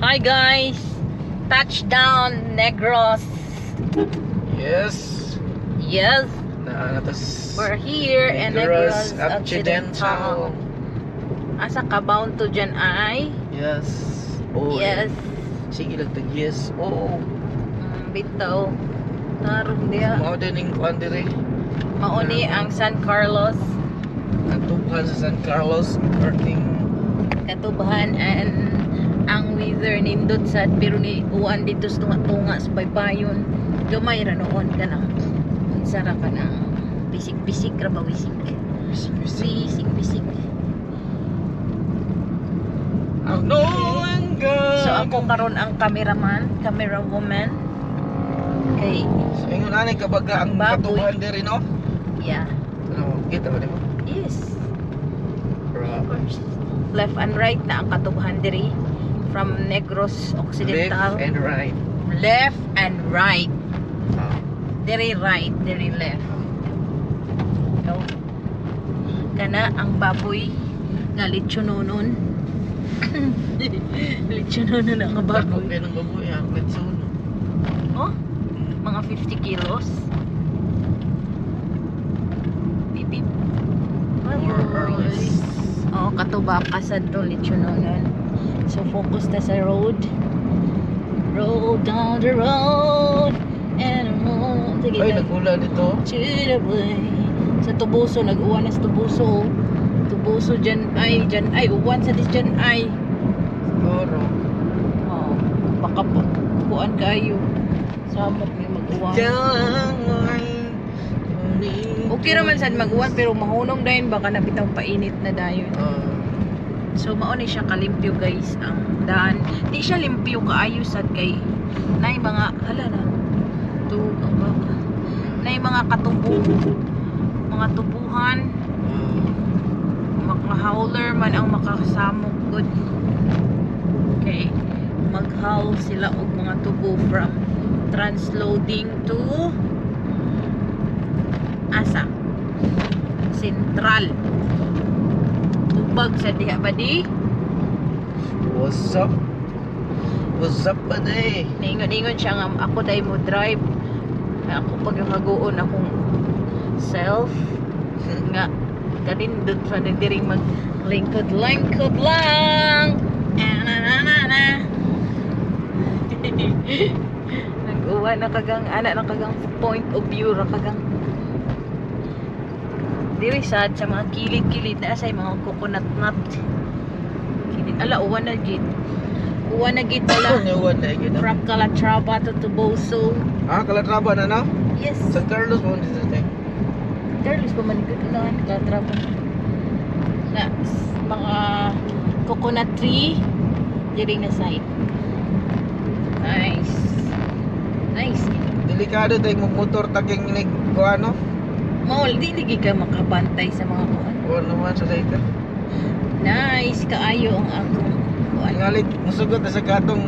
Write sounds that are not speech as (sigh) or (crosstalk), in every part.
Hi guys! Touchdown Negros! Yes. Yes, Na natas we're here in Negros Occidental. Asa ka bound to dyan ay? Yes. Oh. Yes. Sige lang tag yes. Oh. Mm, bitaw. Tarong dia. Mao din ning kuan dire. Mauni ang San Carlos. Natubuhan sa San Carlos Karting Katubahan and ang weather nindot sad pero ni uwan dito sa tunga-tunga sa baybayon. Gamay ra noon ka nang unsa ra ka nang bisik-bisik ra ba wisik? Bisik-bisik. No hanggang. So ako karon ang cameraman, camera woman. Okay, So ingon ani kabaga ang Baboy. katubuhan dire no. yeah. Ano, kita ba nimo? Yes. Bro. Left and right na ang katubahan diri from Negros Occidental. Left and right. Left and right. Diri right, diri left. No. Kana ang baboy nga litsunonon. litsunonon ang baboy. kay nang baboy ah, metsun. Oh, mga 50 kilos. Beep. More or less. Oo, katuba ka sa to litsunonon. So, focus na sa road. Roll down the road. And I'm on. Sige, Ay, na- nagula dito. way. Sa Tubuso, nag-uwan na sa Tubuso. Tubuso dyan ay, dyan ay, uwan sa dis dyan ay. Siguro. Oh, baka po, kuan kayo. Samot may mag-uwan. Okay naman sad mag-uwan pero mahunong dahil baka napitang painit na dayon. Ah, So mao ni siya kalimpyo guys ang daan. Di siya limpyo kaayo sad kay nay mga hala na. Tu ang baka. Nay mga katubo. Mga tubuhan, mga howler man ang makasamok good. Okay. Mag-howl sila og mga tubo from transloading to asa Central. Tubag sa diha ba di? What's up? What's up ba day? Ningon-ningon siya nga ako dahil mo drive. Ako pag yung haguon akong self nga kanin doon sa diring mag lingkod lingkod lang. Na na na na. Nag-uwa na kagang ana na kagang point of view ra kagang diri sad sa mga kilid-kilid na say mga coconut nut. Kilid ala uwan na gid. Uwan na gid pala. Ewan (laughs) na yun. From Calatrava to Tuboso. Ah, Calatrava na na? Yes. San Carlos mo dito tayo. Carlos pa man ito na Calatrava. Na mga coconut tree diri na side. Nice. Nice. Delikado tayo mo motor taking ko ano? Maul di ligi ka makabantay sa mga kuan. O naman sa dayta. Nice kaayo ang akong kuan. Ngalit, musugot na sa katong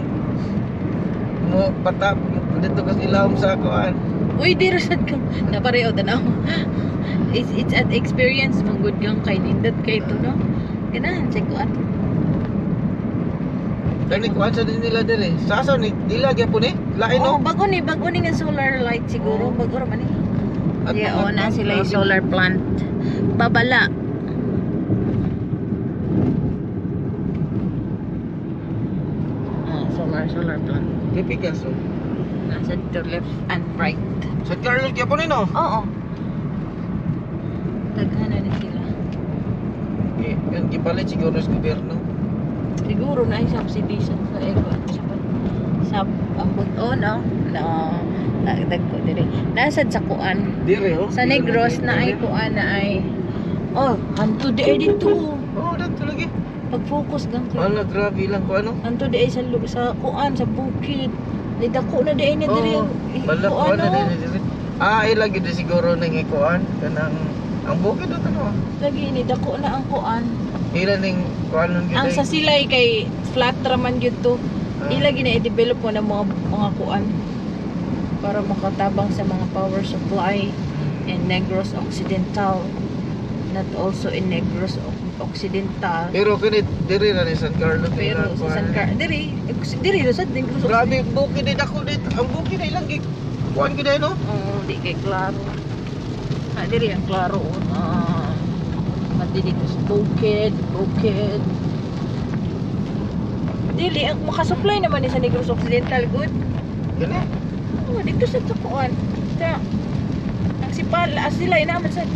mo patap dito kas ilawom sa kuan. Uy, di rasad ka. Napareho tanaw. (laughs) It's, it's an experience mong good kang kay nindot kay to no. Ganahan sa kuan. Kani kuan sa din nila dire. Sasaw ni dila gyapon eh. Lain Oo, no. bago ni, bago ni nga solar light siguro. Oo. Bago raman eh. At Yeah, oo na sila yung solar plant. Babala. Ah, solar, solar plant. Typical so. Nasa to left and right. San Carlos gyapon eh no. Oo. Daghana na sila. Eh, Yan gipalit siguro sa gobyerno. Siguro na ay subsidy sa sa ego. Sa, sa ambot o no? No. Nagdag ko dire. Nasad sa kuan. Dire oh. Sa Negros na ay kuan na ay Oh, hanto di ay dito. Oh, dito lagi. Pag-focus lang ko. Wala grabe lang ko ano. Anto di ay sa sa kuan sa bukid. Dako na di ay na diri. Oh, bala ko kuan na no? din dire. Ah, ay lagi di siguro nang ikuan kanang ang bukid do tano. Lagi ni dako na ang kuan. Ila ning kuan nun Ang sa silay kay flat raman gyud to. Ah. Ilagi na i-develop mo ng mga mga kuan para makatabang sa mga power supply in Negros Occidental not also in Negros Oc- Occidental. Pero kini diri na ni San Carlos. Pero na sa. San Carlos, diri, diri sad din Cruz Grabe, bukid din ako dito. Ang bukid ay lang gig. Kuan gid no? Oo, di kay klaro. Ah, diri ang klaro. Ah, mati dito sa bukid, bukid. Dili, ang makasupply naman ni sa Negros Occidental, good. Gani. Oh, dito sa tukuan. Sa, ang sipal, as sila, inaman sa...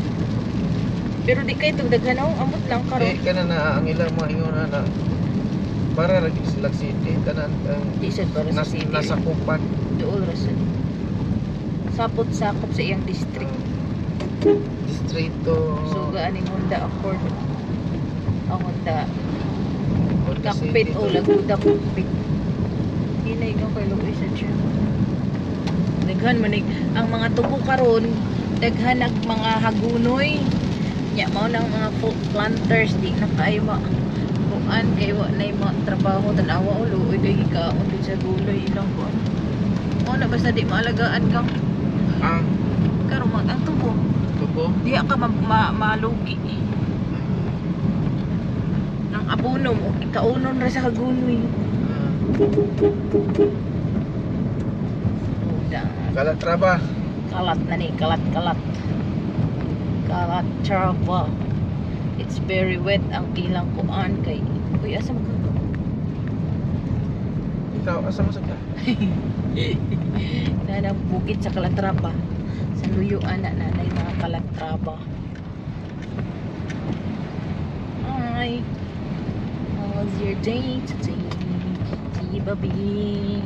Pero di kayo itong daghanaw, amot lang Eh karon. kana na ang ilang mga ingon na na para ra gid sila city tanan ang Di sad para sa city. nasa kupan. Dool ra sad. Sapot sakop sa iyang district. Distrito. So, gaaning Honda Accord. Ang Honda Honda cockpit o laguda cockpit. Hinay kang kay Luis siya. Daghan manig ang mga tubo karon daghan ang mga hagunoy. Nya mao nang mga planters di na kayo kuan kay wa na mga trabaho tanawa o luoy kay gikaon din sa gulay ilang kuan. Mao na basta di maalagaan kang Ang karon mag ang tubo. tubo. Di ka ma, ma, malugi. Ang abono mo ikaunon ra sa hagunoy. Uda. Kalatraba. kalat na ni kalat kalat. Kalat trava it's very wet ang ilang kuan kay uy asa mo ka? Ikaw asa mo sa ka? (laughs) na nang bukid sa kalatraba sa luyuan na na na mga kalatraba hi. How was your day today? Si baby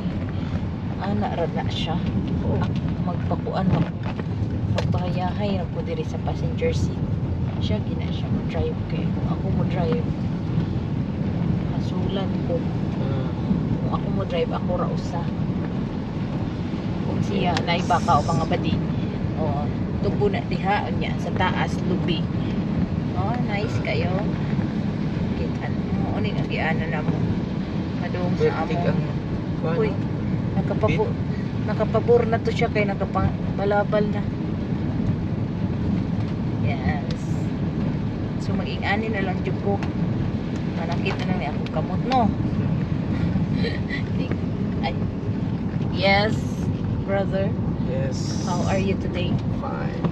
ana ra na siya Ah, magpakuan mag magpahayahay na po diri sa passenger seat. Siya gina siya mo drive kay kung ako mo drive hasulan ko kung ako mo drive ako ra usa kung siya naibaka o mga badi. O tubo na diha niya sa taas lubi. Oh nice kayo. Kita mo. Oni nga giana na mo. Madung sa amo. Uy, nakapabor nakapabor na to siya kay nakapang balabal na yes so maging-ani na lang jud ko nakita na ni ako kamot no (laughs) Ay. yes brother Yes. how are you today Fine.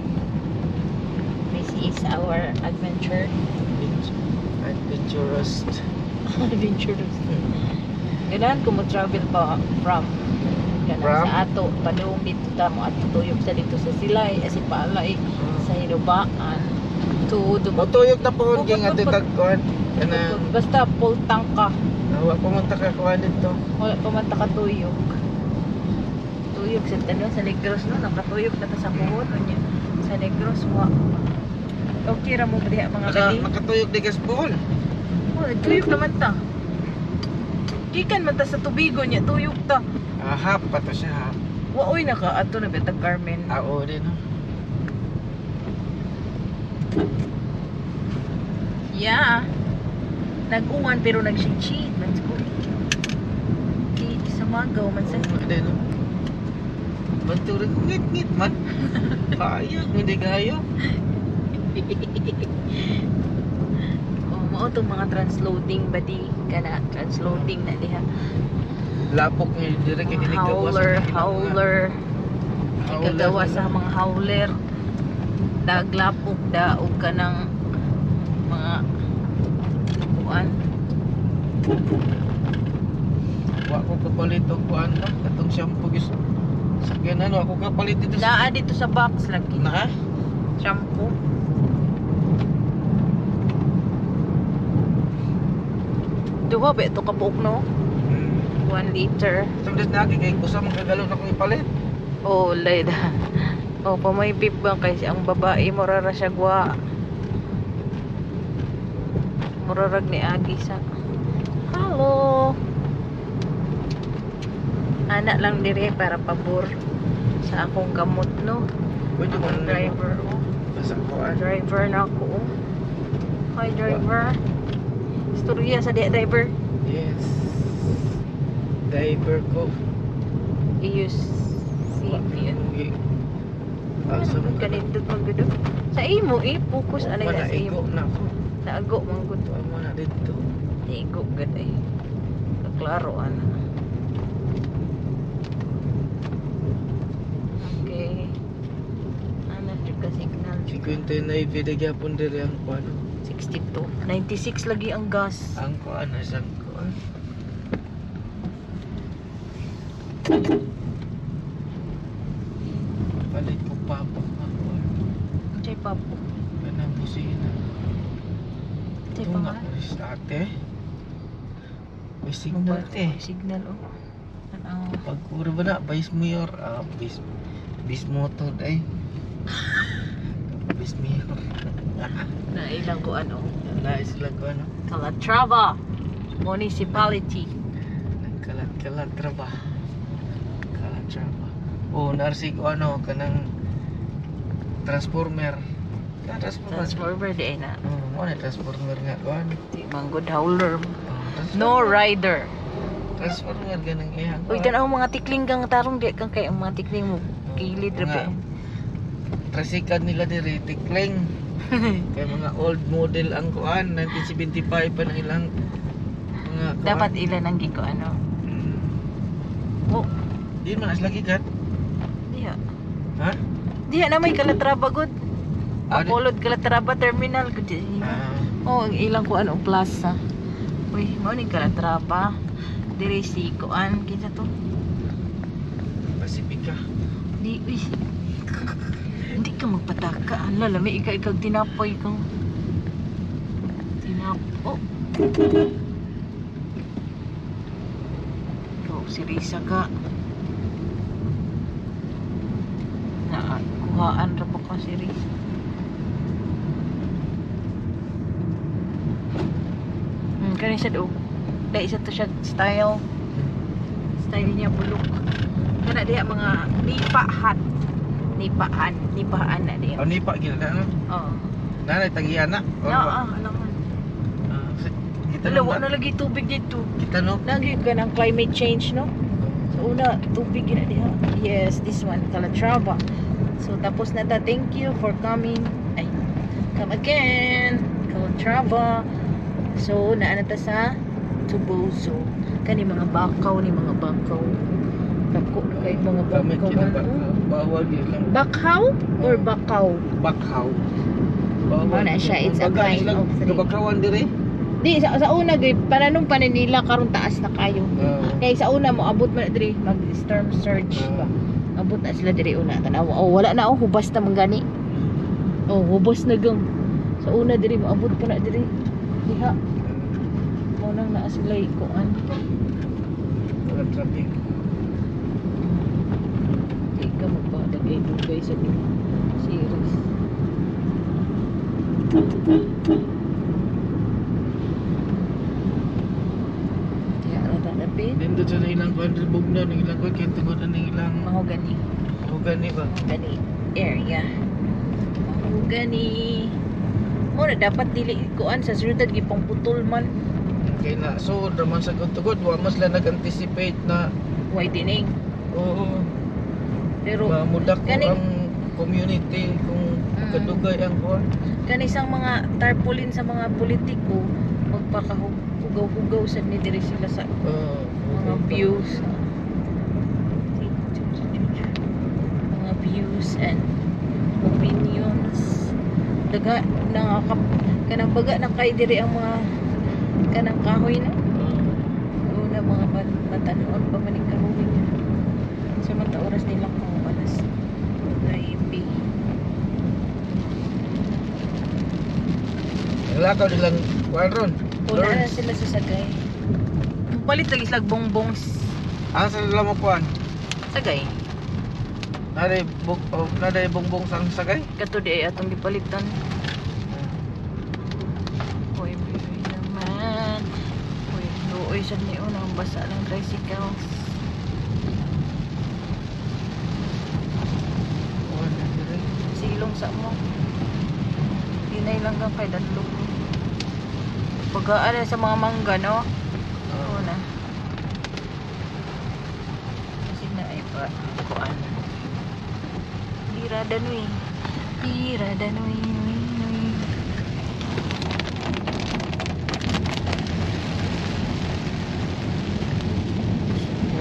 this is our adventure Adventurous. (laughs) adventurous ganahan ko mo travel pa from From? sa ato padung dito ta mo ato tuyok sa dito sa silay asi palay sa hinubaan to dumot Motuyog na po king ato tagkuan. Kana basta full tank ka nawa pumunta ka kuan dito. wala pa man ta katuyok tuyok sa tanong sa negros no nakatuyok na ta sa kuhon niya sa negros wa okay ra mo diha mga Naka, kadi makatuyog di gasbol. oh, tuyok naman ta Gikan man ta sa tubigo niya, tuyok ta. Ah, hap pa to siya hap. Waoy naka ato na betag Carmen. Ah, oo din. no? Yeah. Nag-uwan pero nag-cheat man sa kuli. Di sa magaw man sa Oo din. no? Banturi ko ngit-ngit man. Hayag, hindi gayo. oh, mao tong mga transloading ba di kana transloading na diha. Lapok nga dire kay ginagawa howler, howler. na- sa mga howler. Daglapok daog ka ng mga kuan. Wa ko kapalit og kuan ba? Katong shampoo gis. Sa ganan wa ko kapalit dito sa Naa dito sa box lagi. na. Shampoo. Duha ba ito kabuok no? Hmm. 1 liter. Samdes na (laughs) kay kusa man kagalo na kong ipalit. Oh, lay da. Oh, pamay pip bang kasi ang babae murara siya gwa. Murarag ni Agi sa. Hello. Anak lang dire para pabor sa akong gamot no. Pwede Akong driver oh. Basta kuan. Driver na ako oh. Hi driver. Istorya sa di driver. Yes. Diaper ko. I-use CV. gi. Asa Ano mo ganito magdo? Sa imo eh focus Wala sa imo. na ako. Naago man gud. Tuwa mo na dito. Igo gud ay. Kaklaro ana. Okay. Ano jud ka signal? 59 pwede gyapon diri ang kuan. 62. 96 lagi ang gas. Ang kuan sang kuan. Palit ko papa nga kuan. Chay papo. Kanang busina. Ito pa nga, nga. alis ate. May signal te. Signal oh. Ano? Pagkura ba na? Vice Mayor. Ah, Vice, Vice Motor ay. Vice Mayor. (laughs) Na ilang ko ano. Nais lang ko ano. Calatrava Municipality. Nagkalat-kalat traba. Oh, narsi ko ano, kanang transformer. Ka transformer. Transformer di na. Oh, ano transformer nga kuan. Di manggod howler. Transformer. No rider. Transformer ganang iyang. Uy, tanaw mga tikling kang tarong di kang kay ang mga tikling mo. Kilid ra pa. Trasikan nila diri tikling. (laughs) Kaya mga old model ang kuan 1975 pa ng ilang mga kuan. Dapat ilan ang giko ano. Mm. Oh, Di man as lagi kat. diha. Ha? Diha na may Calatrava good. Ah, Apollo Calatrava Terminal good. Ah, Oh, ang ilang ko ano plaza. Uy, mo ni Calatrava. Diri si kuan kinsa to? Pasifika. Di, uy. Hindi ka magpataka. Ala, lami ikaw ikaw tinapoy kang tinap... Oh. Ikaw, si Risa ka. Na, kuhaan ra ka si Risa. Hmm, kani siya do. Dahil isa to siya style. Style niya bulok. Kana diha mga nipa hat. Nipaan, nipaan na diha. Oh, ni pa gina na. Oh. Nanay tagiyan na. Oh, Na, ah, alam mo. ah, kita Wala, no. wala lagi tubig dito. Kita no. Lagi ka ng climate change, no? So, una, tubig na diha. Yes, this one, Calatrava. So, tapos na ta, thank you for coming. Ay, come again. Calatrava. So, naana ta sa Tuboso. Kani mga bakaw ni mga bakaw. Dako na kay mga Kami bakaw. ano? Bawal lang. Bakaw or bakaw? Bakhaw. Oh, na siya. It's a kind of thing. Kabakawan diri. Di, sa, sa una, gay, para nung paninila, karon taas na kayo. Oh. Kaya sa una mo, abot mo na diri, mag-storm surge ba? Abot na sila diri una. Tanawa, oh, wala na, oh, hubas na manggani. Oh, hubas na gang. Sa una diri, maabot pa na diri. Diha, mo nang naa sila ikuan. Wala traffic. Di ka magpadagay-dugay sa series. Diha, doon sa ilang kuan bugnaw ng ilang kuan kaya tungod ng ilang Mahogany. hugan ni ba. Mahogany area. Mahogany. Mo na dapat dili kuan sa sunod gipang putol man. Kaya na so naman sa tugod wa mas lang nag-anticipate na Widening. oo Pero mamudak ko ang community kung Mm. kadugay ang kuan. kanisang mga tarpaulin sa mga politiko magpakahugaw-hugaw sa ni diri sila sa Uh, mga views. Mga views and opinions. Daga nakakap kanang baga na kay diri ang mga kanang kahoy na una mga mat- matanon pa maning kahoy. Na sa mata oras nila kung alas 9 Lakaw nilang kuan ron. Una na sila sa sagay. Palit lagi sila bongbong s- Asa sila mo kuan? sagay. Naday bug oh, naday bongbong sang sagay. Kato di ay atong gipalitan. Hoy, baby naman. Hoy, luoy sa ni unang basa ng tricycles. Silong sa mo. Hinay lang kang kay Baga, ano, sa mga mangga, no? Oo na. Kasi na ay pa, kuan. Dira danui. Dira eh. danui, nui, eh, nui.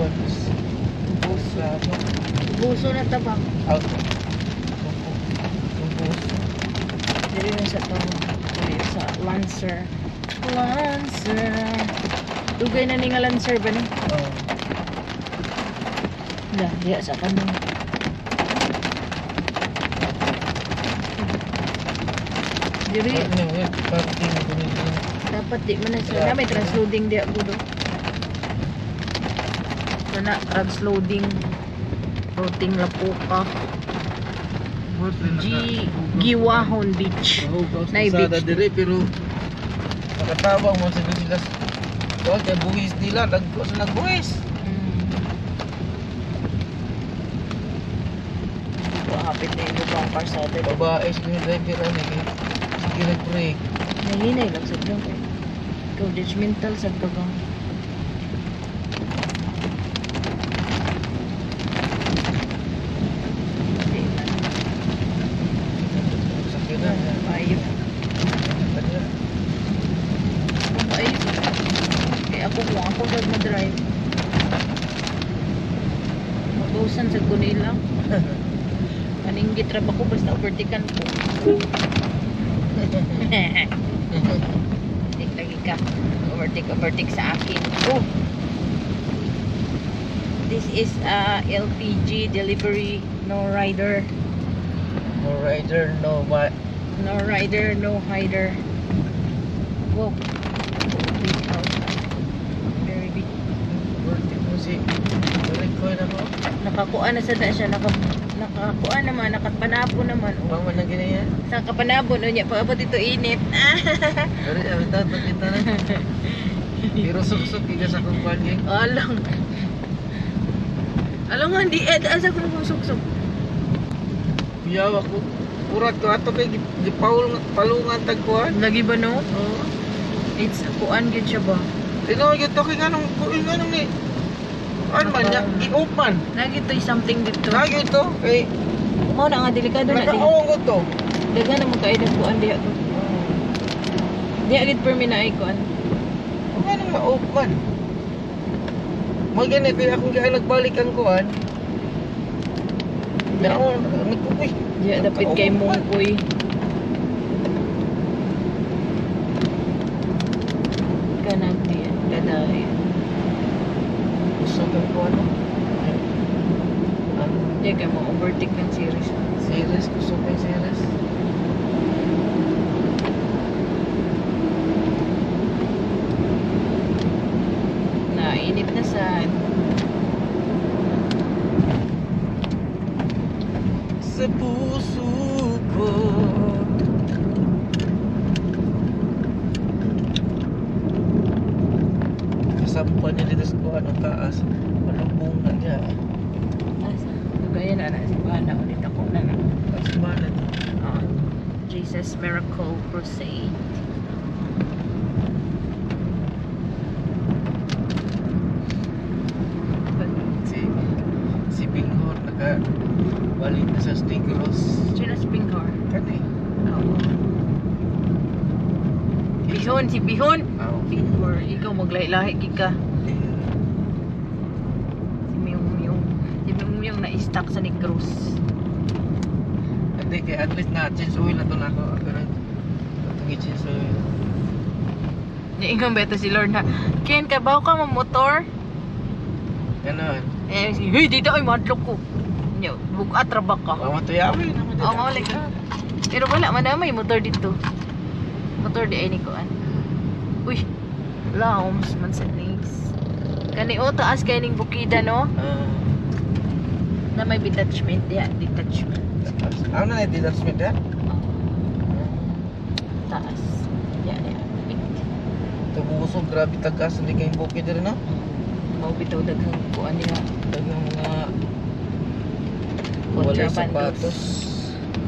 What eh, is buso? Buso na tabang. Okay. Buso. Dito sa tabang. Sa Lancer. Lancer. Dugay na ni nga Lancer ba ni? Oh. Da, diya sa kanong. Nito. dapat di man na siya. Na may transloading diya gudo. Sana transloading. Routing Lapuka. G Giwahon Beach. Nay Nay beach. dire pero nakatabang mo sila sila. Kaya kaya buhis nila, nagko sa nagbuhis. Mm. Wahapit na yung ibang parsada. Babae sa mga driver ano eh. Sige nag-break. Nahinay lang sa eh. Ikaw, judgmental sa kagang. Sakyan na. Ayun. Kanya. Ayun. Eh ako kung ako sa madrive. Mabusan sa kunila. Kaning gitrap ako basta overtikan ko. Tik lagi ka. Overtake, overtake sa akin. Oh! This is uh, LPG delivery, no rider. No rider, no ma... No rider, no hider. Wow. Big house. Very big. Birthday mo si... Balik ko na mo. Nakakuha na sa da siya. Naka, nakakuha naman. Nakapanapo naman. Oh. Pang man na ganyan. Sa kapanabo. No, niya. Paabot ito init. Pero sabi ta, kita na. (laughs) Pero suksok ka sa kong parking. Alang. Alang nga, hindi. Eh, asa ko nung suksok. Kuyawa ko. Kurat ko ato kay gipaul palungan tagkuhan. Lagi ba no? Oo. It's kuan gid siya ba? Tino gyud to kay ganong kuin ganong ni. Ano man niya? I-open. Lagi to something dito. Lagi to. Kay Mo na nga delikado na di. nakaawang ko to. Daga na mo kayo ng kuan diha to. Diha gid per mina ay kuan. Kung anong ma-open. Mo gani kay ako kaya nagbalik ang kuhan. Pero nagkukuy. Diya dapat kay mungkoy. Kanang diyan, dadahi. Gusto ko ko ano. Ano? Diya kay mo overtake ng series. Series, gusto ko yung series. Nainip na sa Sa puso ko Kasampan niya dito sa kuhan ang taas Malubong na niya asa. Gaya na na si Bana ulit ako na na. Tapos manan Ah, Jesus Miracle Crusade. Si Si Binghor naka Balik na sa Stigros Sino si Pinghor? Kani Oo. Bihon, si Bihon. Aw Pinghor, ikaw maglahi-lahi ka. Si Miyong Miyong. Si Miyong Miyong na-stuck sa Negros. Hindi kaya at least na change oil na to na ako Pero Itong i-change oil Niingon ba ito si Lord na, Ken, kabaw ka mo motor? Ganon Eh, hey, dito ay madlok ko. Nyo, bugat rabak ka. Mama tuyawin Oo, mawala ka. Pero wala, madamay motor dito. Motor di ay ni Kuan. Uy, Laoms man sa names. Kani o, taas kay ning bukida, no? Ah Na may detachment, ya, detachment. Ano na yung detachment ya? Taas. Ya, ya. Tubusog, grabe tagas, hindi kayong bukid rin no? Mau bitaw daghang kuan niya. Dagang mga Contrabandos.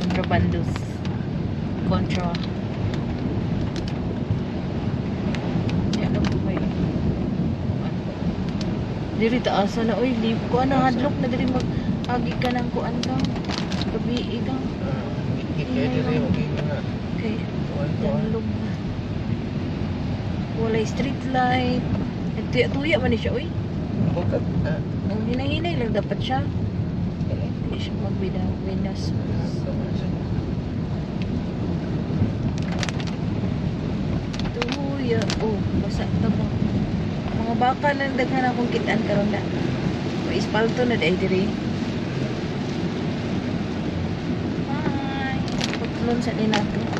Contrabandos. Contra. Ano? Diri taasa na, uy, live ko na hadlok na diri mag agi ka ng kuan ka. Gabi ka. Ah, Higit kayo diri, okay ka na. Okay. Danlog na. Walay street light. Nagtuya-tuya man ni siya, uy. Bukat. Ah, Nang hinay-hinay lang dapat siya. Hindi siya siya. Tuya. Oh, basa na mo. Mga baka nang daghan akong kitaan karon na. O ispalto na dahil diri. Hi. Pagtulon sa nila to.